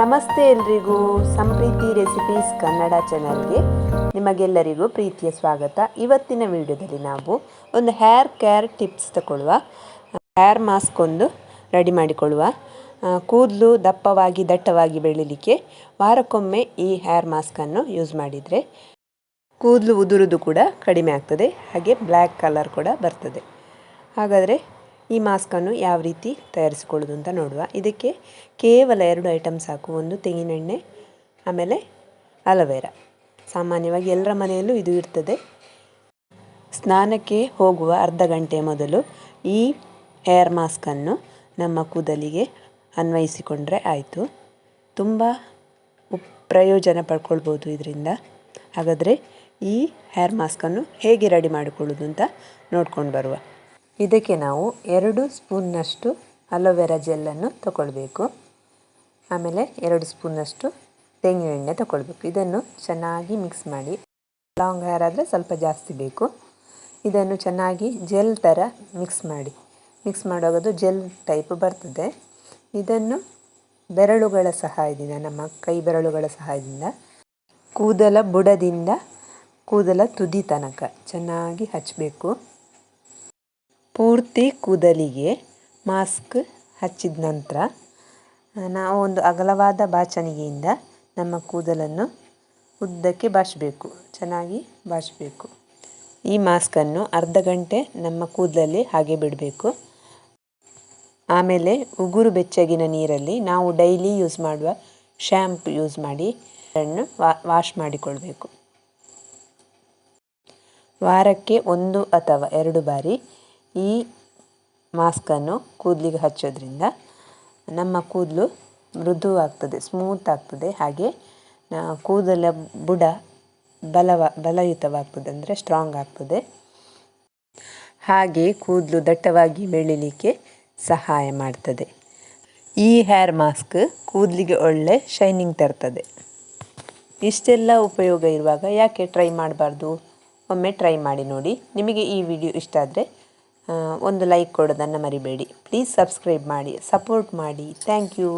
ನಮಸ್ತೆ ಎಲ್ರಿಗೂ. ಸಂಪ್ರೀತಿ ರೆಸಿಪೀಸ್ ಕನ್ನಡ ಚಾನಲ್ಗೆ ನಿಮಗೆಲ್ಲರಿಗೂ ಪ್ರೀತಿಯ ಸ್ವಾಗತ. ಇವತ್ತಿನ ವಿಡಿಯೋದಲ್ಲಿ ನಾವು ಒಂದು ಹೇರ್ ಕೇರ್ ಟಿಪ್ಸ್ ತಗೊಳ್ಳುವ ಹೇರ್ ಮಾಸ್ಕ್ ಒಂದು ರೆಡಿ ಮಾಡಿಕೊಳ್ಳುವ ಕೂದಲು ದಪ್ಪವಾಗಿ ದಟ್ಟವಾಗಿ ಬೆಳೀಲಿಕ್ಕೆ ವಾರಕ್ಕೊಮ್ಮೆ ಈ ಹೇರ್ ಮಾಸ್ಕನ್ನು ಯೂಸ್ ಮಾಡಿದರೆ ಕೂದಲು ಉದುರುದು ಕೂಡ ಕಡಿಮೆ ಆಗ್ತದೆ, ಹಾಗೆ ಬ್ಲ್ಯಾಕ್ ಕಲರ್ ಕೂಡ ಬರ್ತದೆ. ಹಾಗಾದರೆ ಈ ಮಾಸ್ಕನ್ನು ಯಾವ ರೀತಿ ತಯಾರಿಸಿಕೊಳ್ಳೋದು ಅಂತ ನೋಡುವ. ಇದಕ್ಕೆ ಕೇವಲ ಎರಡು ಐಟಮ್ ಸಾಕು. ಒಂದು ತೆಂಗಿನೆಣ್ಣೆ, ಆಮೇಲೆ ಅಲವೇರಾ. ಸಾಮಾನ್ಯವಾಗಿ ಎಲ್ಲರ ಮನೆಯಲ್ಲೂ ಇದು ಇರ್ತದೆ. ಸ್ನಾನಕ್ಕೆ ಹೋಗುವ ಅರ್ಧ ಗಂಟೆ ಮೊದಲು ಈ ಹೇರ್ ಮಾಸ್ಕನ್ನು ನಮ್ಮ ಕೂದಲಿಗೆ ಅನ್ವಯಿಸಿಕೊಂಡ್ರೆ ಆಯಿತು. ತುಂಬ ಪ್ರಯೋಜನ ಪಡ್ಕೊಳ್ಬೋದು ಇದರಿಂದ. ಹಾಗಾದರೆ ಈ ಹೇರ್ ಮಾಸ್ಕನ್ನು ಹೇಗೆ ರೆಡಿ ಮಾಡಿಕೊಳ್ಳೋದು ಅಂತ ನೋಡ್ಕೊಂಡು ಬರುವ. ಇದಕ್ಕೆ ನಾವು ಎರಡು ಸ್ಪೂನ್ನಷ್ಟು ಅಲೋವೆರಾ ಜೆಲ್ಲನ್ನು ತಗೊಳ್ಬೇಕು. ಆಮೇಲೆ ಎರಡು ಸ್ಪೂನ್ನಷ್ಟು ತೆಂಗಿನ ಎಣ್ಣೆ ತಗೊಳ್ಬೇಕು. ಇದನ್ನು ಚೆನ್ನಾಗಿ ಮಿಕ್ಸ್ ಮಾಡಿ. ಲಾಂಗ್ ಹೇರ್ ಆದರೆ ಸ್ವಲ್ಪ ಜಾಸ್ತಿ ಬೇಕು. ಇದನ್ನು ಚೆನ್ನಾಗಿ ಜೆಲ್ ಥರ ಮಿಕ್ಸ್ ಮಾಡಿ. ಮಿಕ್ಸ್ ಮಾಡುವಾಗ ಅದು ಜೆಲ್ ಟೈಪ್ ಬರ್ತದೆ. ಇದನ್ನು ಬೆರಳುಗಳ ಸಹಾಯದಿಂದ, ನಮ್ಮ ಕೈ ಬೆರಳುಗಳ ಸಹಾಯದಿಂದ, ಕೂದಲ ಬುಡದಿಂದ, ಕೂದಲ ತುದಿ ತನಕ ಚೆನ್ನಾಗಿ ಹಚ್ಚಬೇಕು ಪೂರ್ತಿ ಕೂದಲಿಗೆ ಮಾಸ್ಕ್ ಹಚ್ಚಿದ ನಂತರ ನಾವು ಒಂದು ಅಗಲವಾದ ಬಾಚಣಿಗೆಯಿಂದ ನಮ್ಮ ಕೂದಲನ್ನು ಉದ್ದಕ್ಕೆ ಬಾಚಬೇಕು, ಚೆನ್ನಾಗಿ ಬಾಚಬೇಕು. ಈ ಮಾಸ್ಕನ್ನು ಅರ್ಧ ಗಂಟೆ ನಮ್ಮ ಕೂದಲಲ್ಲಿ ಹಾಗೆ ಬಿಡಬೇಕು. ಆಮೇಲೆ ಉಗುರು ಬೆಚ್ಚಗಿನ ನೀರಲ್ಲಿ ನಾವು ಡೈಲಿ ಯೂಸ್ ಮಾಡುವ ಶ್ಯಾಂಪ್ ಯೂಸ್ ಮಾಡಿ ಅದನ್ನು ವಾಶ್ ಮಾಡಿಕೊಳ್ಬೇಕು. ವಾರಕ್ಕೆ ಒಂದು ಅಥವಾ ಎರಡು ಬಾರಿ ಈ ಮಾಸ್ಕನ್ನು ಕೂದಲಿಗೆ ಹಚ್ಚೋದ್ರಿಂದ ನಮ್ಮ ಕೂದಲು ಮೃದುವಾಗ್ತದೆ, ಸ್ಮೂತ್ ಆಗ್ತದೆ. ಹಾಗೆ ಕೂದಲ ಬುಡ ಬಲವ, ಬಲಯುತವಾಗ್ತದೆ, ಅಂದರೆ ಸ್ಟ್ರಾಂಗ್ ಆಗ್ತದೆ. ಹಾಗೆ ಕೂದಲು ದಟ್ಟವಾಗಿ ಬೆಳೀಲಿಕ್ಕೆ ಸಹಾಯ ಮಾಡ್ತದೆ. ಈ ಹೇರ್ ಮಾಸ್ಕ್ ಕೂದಲಿಗೆ ಒಳ್ಳೆ ಶೈನಿಂಗ್ ತರ್ತದೆ. ಇಷ್ಟೆಲ್ಲ ಉಪಯೋಗ ಇರುವಾಗ ಯಾಕೆ ಟ್ರೈ ಮಾಡಬಾರ್ದು? ಒಮ್ಮೆ ಟ್ರೈ ಮಾಡಿ ನೋಡಿ. ನಿಮಗೆ ಈ ವಿಡಿಯೋ ಇಷ್ಟ ಆದರೆ ಒಂದು ಲೈಕ್ ಕೊಡೋದನ್ನು ಮರಿಬೇಡಿ. ಪ್ಲೀಸ್ ಸಬ್ಸ್ಕ್ರೈಬ್ ಮಾಡಿ ಸಪೋರ್ಟ್ ಮಾಡಿ. Thank you